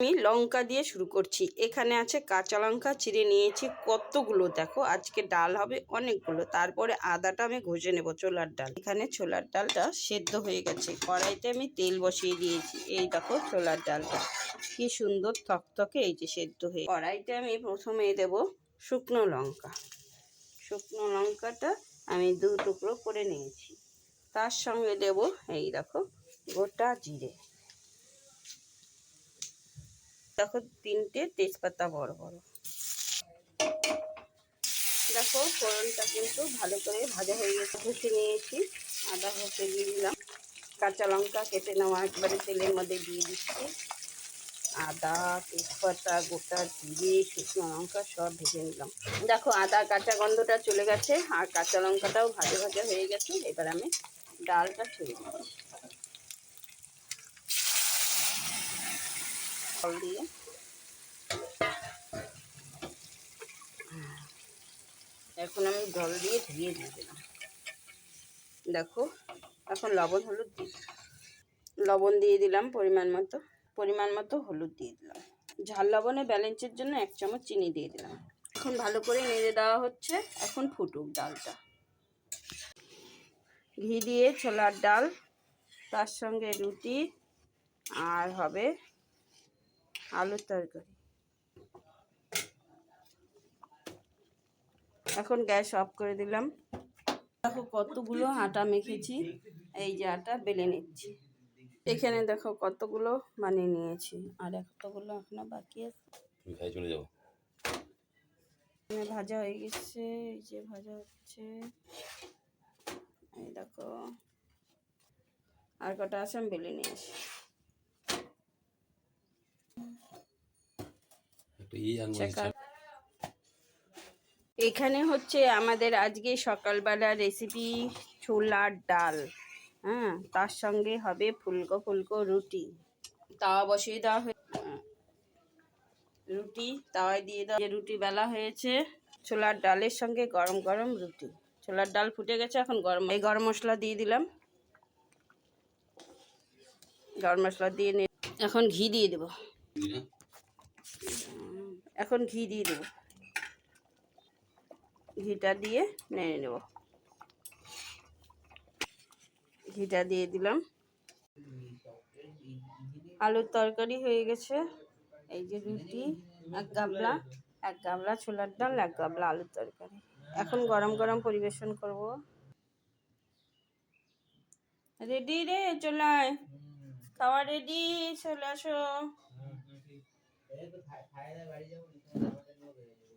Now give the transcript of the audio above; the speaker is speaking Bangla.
আমি লঙ্কা দিয়ে শুরু করছি। এখানে আছে কাঁচা লঙ্কা, চিড়ে নিয়েছি কতগুলো দেখো। আজকে ডাল হবে অনেকগুলো। তারপরে আদাটা আমি ঘষে নেব ছোলার ডাল। এখানে ছোলার ডালটা সেদ্ধ হয়ে গেছে। কড়াইতে আমি তেল বসিয়ে দিয়েছি। এই দেখো ছোলার ডালটা। কি সুন্দর থকথকে এই যে সেদ্ধ হয়ে কড়াইতে আমি প্রথমে দেব শুকনো লঙ্কা। শুকনো লঙ্কাটা আমি দু টুকরো করে নিয়েছি। তার সঙ্গে দেব এই দেখো গোটা জিরে। দেখো তিনটে তেজপাতা বড় বড়। দেখো ফোড়নটা কিন্তু ভালো করে ভাজা হয়ে গেছে। ঘষে নিয়েছি। আদা ঘষে দিয়ে দিলাম। কাঁচা লঙ্কা কেটে নেওয়া একবারে তেলের মধ্যে দিয়ে দিচ্ছি। আদা, তেজপাতা, গোটা জিরে, শুকনো লঙ্কা সব ভেজে নিলাম। দেখো আদা কাঁচা গন্ধটা চলে গেছে আর কাঁচা লঙ্কাটাও ভাজা ভাজা হয়ে গেছে। এবার আমি ডালটা ছেড়ে দিচ্ছি। জল দিয়ে এখন আমি জল দিয়ে ধুয়ে দিয়ে দিলাম। দেখো, এখন লবণ, হলুদ দিয়ে লবণ দিয়ে দিলাম পরিমাণ মতো। পরিমাণ মতো হলুদ দিয়ে দিলাম। ঝাল লবণে ব্যালেন্সের জন্য এক চামচ চিনি দিয়ে দিলাম। এখন ভালো করে নেড়ে দেওয়া হচ্ছে। এখন ফুটুক ডালটা। ঘি দিয়ে ছোলার ডাল, তার সঙ্গে রুটি, আর হবে আলুর তরকারি। এখন গ্যাস অফ করে দিলাম। দেখো কতগুলো আটা মেখেছি এই যে আটা বেলে নিচ্ছি। এখানে দেখো কতগুলো বানিয়ে নিয়েছি আর কতগুলো এখনও বাকি আছে। চলে যাব ভাজা হয়ে গেছে এই যে ভাজা হচ্ছে। এই দেখো আর কটা আছে আমি বেলে নিয়ে আসি। এখানে হচ্ছে আমাদের আজকে সকালবেলা রেসিপি ছোলার ডাল। হ্যাঁ তার সঙ্গে হবে ফুলকো ফুলকো রুটি। তাওয়া বসিয়ে দেওয়া হয়ে হ্যাঁ। রুটি তাওয়ায় দিয়ে দেওয়া যে রুটি বেলা হয়েছে। ছোলার ডালের সঙ্গে গরম গরম রুটি। ছোলার ডাল ফুটে গেছে এখন গরম এই গরম মশলা দিয়ে দিলাম। গরম মশলা দিয়ে এখন ঘি দিয়ে দেবো। এখন ঘি দিয়ে দেবো। ঘিটা দিয়ে নেড়ে নেব। ঘিটা দিয়ে দিলাম। আলুর তরকারি হয়ে গেছে। এই যে রুটি, এক গাবলা এক গাবলা ছোলার ডাল, এক গাবলা আলুর তরকারি। এখন গরম গরম পরিবেশন করব। রেডি রে? চলে খাওয়া রেডি চলে আসো। এই তো খায় খায় বাড়ি যাব আমাদের নিয়ে বেরিয়ে